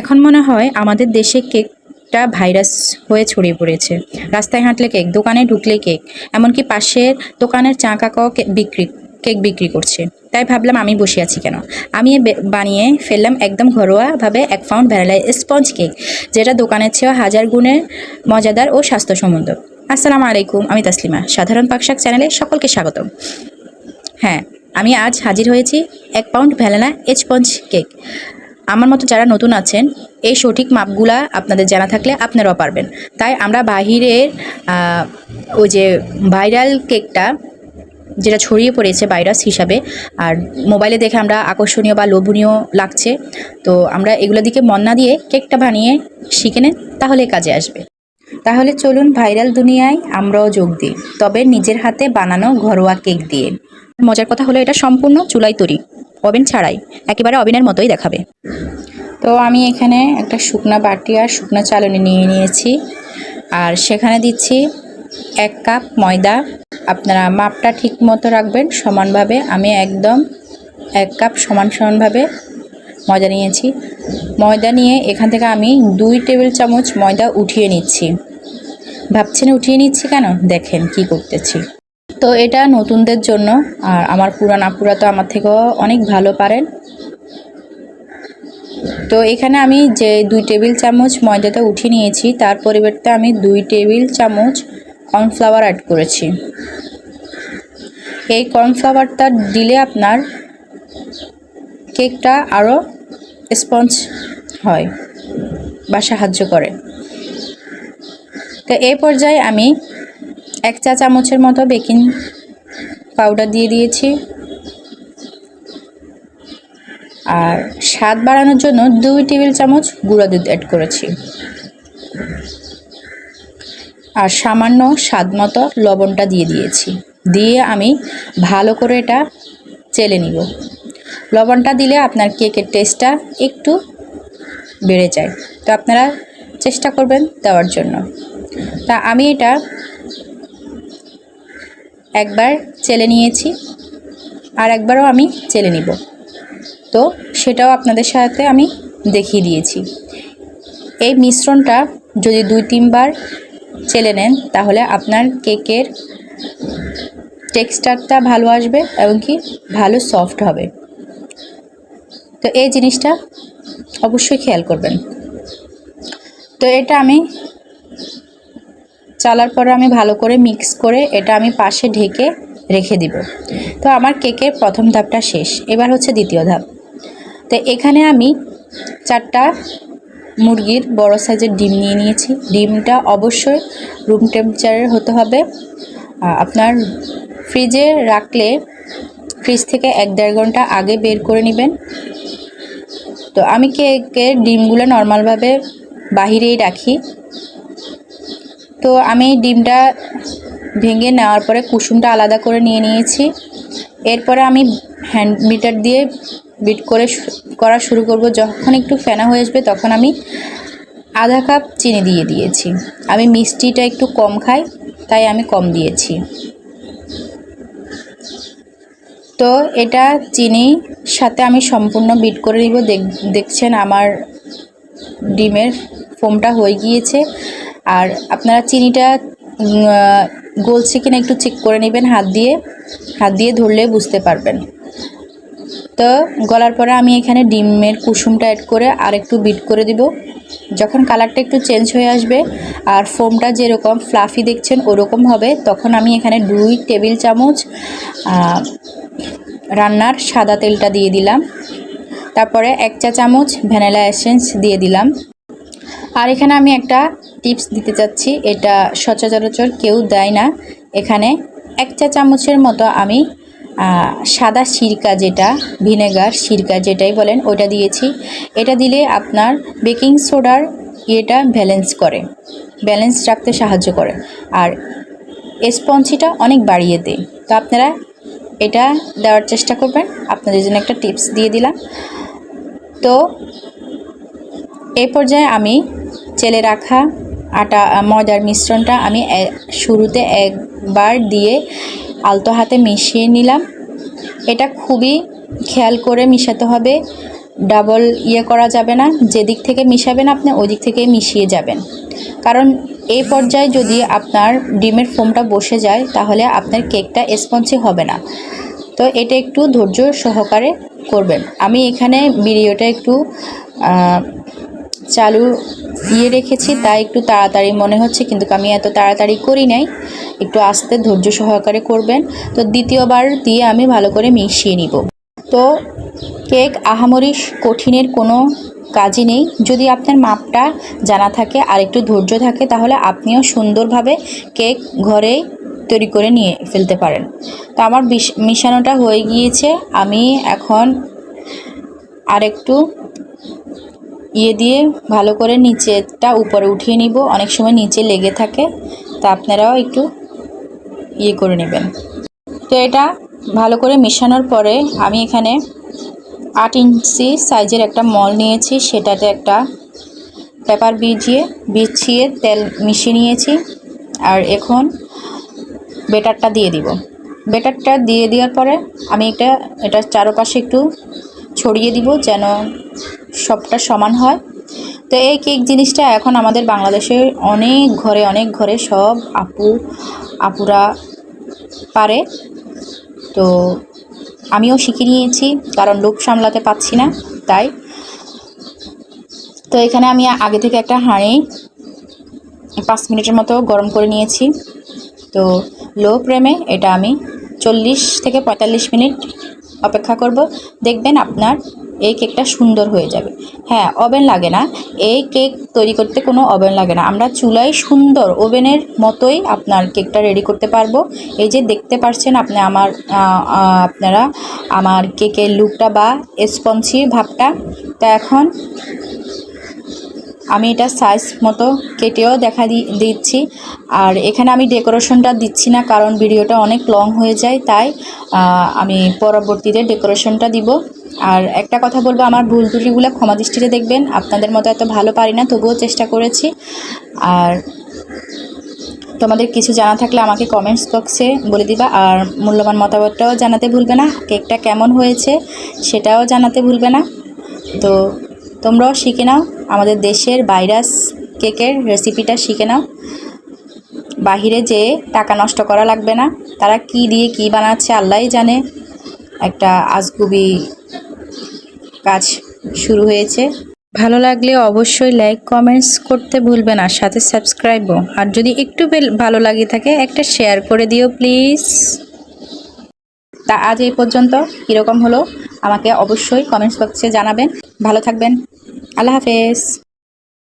এখন মনে হয় আমাদের দেশে কেকটা ভাইরাস হয়ে ছড়িয়ে পড়েছে। রাস্তায় হাঁটলে কেক, দোকানে ঢুকলে কেক, এমনকি পাশের দোকানের চা কাকাও বিক্রি, কেক বিক্রি করছে। তাই ভাবলাম আমি বসে আছি কেন? আমি বানিয়ে ফেললাম একদম ঘরোয়াভাবে এক পাউন্ড ভ্যানিলা স্পঞ্জ কেক, যেটা দোকানের চেয়েও হাজার গুণে মজাদার ও স্বাস্থ্যসম্মত। আসসালামু আলাইকুম, আমি তাসলিমা, সাধারণ পাকশাক চ্যানেলে সকলকে স্বাগতম। হ্যাঁ আমি আজ হাজির হয়েছি এক পাউন্ড ভ্যালেনা স্পঞ্জ কেক। আমার মতো যারা নতুন আছেন, এই সঠিক মাপগুলা আপনাদের জানা থাকলে আপনারাও পারবেন। তাই আমরা বাহিরের ওই যে ভাইরাল কেকটা যেটা ছড়িয়ে পড়েছে ভাইরাস হিসাবে, আর মোবাইলে দেখে আমরা আকর্ষণীয় বা লোভনীয় লাগছে, তো আমরা এগুলো দিকে মন না দিয়ে কেকটা বানিয়ে শিখে নেন, তাহলে কাজে আসবে। তাহলে চলুন ভাইরাল দুনিয়ায় আমরাও যোগ দিই, তবে নিজের হাতে বানানো ঘরোয়া কেক দিয়ে। মজার কথা হলো এটা সম্পূর্ণ চুলাই তৈরি। ওভেন ছাড়াই, একেবারে ওভেনের মতোই দেখাবে। তো আমি এখানে একটা শুকনা বাটি আর শুকনো চালনি নিয়ে নিয়েছি। আর সেখানে দিচ্ছি এক কাপ ময়দা। আপনারা মাপটা ঠিক মতো রাখবেন, সমানভাবে। আমি একদম এক কাপ সমান সমানভাবে ময়দা নিয়েছি। ময়দা নিয়ে এখান থেকে আমি দুই টেবিল চামচ ময়দা উঠিয়ে নিচ্ছি। ভাবছেন উঠিয়ে নিচ্ছি কেন? দেখেন কি করতেছি। তো এটা নতুনদের জন্য। আর আমার পুরান আপুরা তো আমার থেকেও অনেক ভালো পারেন। তো এখানে আমি যে দুই টেবিল চামচ ময়দাটা উঠিয়ে নিয়েছি, তার পরিবর্তে আমি দুই টেবিল চামচ কর্নফ্লাওয়ার অ্যাড করেছি। এই কর্নফ্লাওয়ারটা দিলে আপনার কেকটা আরও স্পঞ্জ হয় বা সাহায্য করে। তো এই পর্যায়ে আমি এক চা চামচের মতো বেকিং পাউডার দিয়ে দিয়েছি। আর স্বাদ বাড়ানোর জন্য দুই টেবিল চামচ গুঁড়া দুধ অ্যাড করেছি। আর সামান্য স্বাদ মতো লবণটা দিয়ে দিয়েছি। দিয়ে আমি ভালো করে এটা চেলে নিব। লবণটা দিলে আপনার কেকের টেস্টটা একটু বেড়ে যায়। তো আপনারা চেষ্টা করবেন দেওয়ার জন্য। তা আমি এটা একবার চেলে নিয়েছি আর একবারও আমি চেলে নিব। তো সেটাও আপনাদের সাথে আমি দেখিয়ে দিয়েছি। এই মিশ্রণটা যদি দুই তিনবার চেলে নেন, তাহলে আপনার কেকের টেক্সচারটা ভালো আসবে এবং কি ভালো সফট হবে। তো এই জিনিসটা অবশ্যই খেয়াল করবেন। তো এটা আমি চালার পরে আমি ভালো করে মিক্স করে এটা আমি পাশে ঢেকে রেখে দিব। তো আমার কেকের প্রথম ধাপটা শেষ, এবার হচ্ছে দ্বিতীয় ধাপ। তো এখানে আমি চারটা মুরগির বড় সাইজের ডিম নিয়ে নিয়েছি। ডিমটা অবশ্যই রুম টেম্পারেচারের হতে হবে। আপনার ফ্রিজে রাখলে ফ্রিজ থেকে এক দেড় ঘণ্টা আগে বের করে নেবেন। তো আমি কেকের ডিমগুলো নর্মালভাবে বাহিরেই রাখি। তো আমি ডিমটা ভেঙে নেওয়ার পরে কুসুমটা আলাদা করে নিয়ে নিয়েছি। এরপরে আমি হ্যান্ড বিটার দিয়ে বিট করে করা শুরু করব। যখন একটু ফেনা হয়ে আসবে তখন আমি আধা কাপ চিনি দিয়ে দিয়েছি। আমি মিষ্টিটা একটু কম খাই, তাই আমি কম দিয়েছি। তো এটা চিনি সাথে আমি সম্পূর্ণ বিট করে দেখ- দেখছেন আমার ডিমের ফোমটা হয়ে গিয়েছে। আর আপনারা চিনিটা গলছে কিনা একটু চেক করে নেবেন হাত দিয়ে। হাত দিয়ে ধরলে বুঝতে পারবেন। তো গলার পরে আমি এখানে ডিমের কুসুমটা অ্যাড করে আর একটু বিট করে দিব। যখন কালারটা একটু চেঞ্জ হয়ে আসবে আর ফোমটা যেরকম ফ্লাফি দেখছেন ওরকম হবে, তখন আমি এখানে দুই টেবিল চামচ রান্নার সাদা তেলটা দিয়ে দিলাম। তারপরে এক চা চামচ ভ্যানিলা এসেন্স দিয়ে দিলাম। আর এখানে আমি একটা টিপস দিতে চাচ্ছি। এটা সচরাচর কেউ দেয় না। এখানে এক চা চামচের মতো আমি সাদা সিরকা যেটা, ভিনেগার সিরকা যেটাই বলেন ওটা দিয়েছি। এটা দিলে আপনার বেকিং সোডার ইয়েটা ব্যালেন্স করে, ব্যালেন্স রাখতে সাহায্য করে। আর স্পঞ্জিটা অনেক বাড়িয়ে দেয়। তো আপনারা এটা দেওয়ার চেষ্টা করবেন। আপনাদের জন্য একটা টিপস দিয়ে দিলাম। তো এই পর্যায়ে আমি চেলে রাখা আটা ময়দার মিশ্রণটা আমি শুরুতে একবার দিয়ে আলতো হাতে মিশিয়ে নিলাম। এটা খুবই খেয়াল করে মিশাতে হবে। ডাবল ইয়ে করা যাবে না। যেদিক থেকে মিশাবেন আপনি ওই দিক থেকে মিশিয়ে যাবেন। কারণ এই পর্যায়ে যদি আপনার ডিমের ফোমটা বসে যায়, তাহলে আপনার কেকটা স্পঞ্জি হবে না। তো এটা একটু ধৈর্য সহকারে করবেন। আমি এখানে ভিডিওটা একটু চালু ইয়ে রেখেছি তাই একটু তাড়াতাড়ি মনে হচ্ছে, কিন্তু আমি এত তাড়াতাড়ি করি নাই। একটু আস্তে ধৈর্য সহকারে করবেন। তো দ্বিতীয়বার দিয়ে আমি ভালো করে মিশিয়ে নিব। তো কেক আহামরি কঠিনের কোনো কাজই নেই। যদি আপনার মাপটা জানা থাকে আর একটু ধৈর্য থাকে, তাহলে আপনিও সুন্দরভাবে কেক ঘরে তৈরি করে নিয়ে ফেলতে পারেন। তো আমার মিশানোটা হয়ে গিয়েছে। আমি এখন আরেকটু ইয়ে দিয়ে ভালো করে নিচেটা উপরে উঠিয়ে নিব। অনেক সময় নিচে লেগে থাকে, তা আপনারাও একটু ইয়ে করে নেবেন। তো এটা ভালো করে মেশানোর পরে আমি এখানে আট ইঞ্চি সাইজের একটা মল নিয়েছি, সেটাতে একটা পেপার বিজিয়ে বিছিয়ে তেল মিশিয়ে নিয়েছি। আর এখন বেটারটা দিয়ে দিব। বেটারটা দিয়ে দেওয়ার পরে আমি এটা এটা চারপাশে একটু ছড়িয়ে দিব যেন সবটা সমান হয়। তো এই কেক জিনিসটা এখন আমাদের বাংলাদেশের অনেক ঘরে অনেক ঘরে সব আপু, আপুরা পারে। তো আমিও শিখে নিয়েছি, কারণ লোভ সামলাতে পারছি না, তাই। তো এখানে আমি আগে থেকে একটা হাঁড়ি পাঁচ মিনিটের মতো গরম করে নিয়েছি। তো লো প্রেমে এটা আমি চল্লিশ থেকে পঁয়তাল্লিশ মিনিট অপেক্ষা করব। দেখবেন আপনার এই কেকটা সুন্দর হয়ে যাবে। হ্যাঁ ওভেন লাগে না। এই কেক তৈরি করতে কোনো ওভেন লাগে না। আমরা চুলায় সুন্দর ওভেনের মতোই আপনার কেকটা রেডি করতে পারব। এই যে দেখতে পারছেন আপনি আমার আপনারা আমার কেকের লুকটা বা স্পঞ্জি ভাবটা। তা এখন আমি এটা সাইজ মতো কেটেও দেখা দিচ্ছি। আর এখানে আমি ডেকোরেশনটা দিচ্ছি না কারণ ভিডিওটা অনেক লং হয়ে যায়, তাই আমি পরবর্তীতে ডেকোরেশনটা দিব। আর একটা কথা বলব, আমার ভুল ত্রুটিগুলো ক্ষমা দৃষ্টিতে দেখবেন। আপনাদের মতো এত ভালো পারি না, তবুও চেষ্টা করেছি। আর তোমাদের কিছু জানা থাকলে আমাকে কমেন্টস বক্সে বলে দিবা। আর মূল্যবান মতামতটাও জানাতে ভুলবে না। কেকটা কেমন হয়েছে সেটাও জানাতে ভুলবে না। তো তোমরাও শিখে নাও। আমাদের দেশের ভাইরাস কেকের রেসিপিটা শিখে নাও। বাহিরে যে টাকা নষ্ট করা লাগবে না, তারা কি দিয়ে কি বানাচ্ছে আল্লাহই জানে। একটা আজগুবি কাজ শুরু হয়েছে। ভালো লাগলে অবশ্যই লাইক কমেন্টস করতে ভুলবেন আর সাথে সাবস্ক্রাইবও আর যদি একটু ভালো লাগে থাকে, একটা শেয়ার করে দিও প্লিজ তা আজ এই পর্যন্ত। কীরকম হলো? আমাকে অবশ্যই কমেন্টস বক্সে জানাবেন। ভালো থাকবেন। আল্লাহ হাফেজ।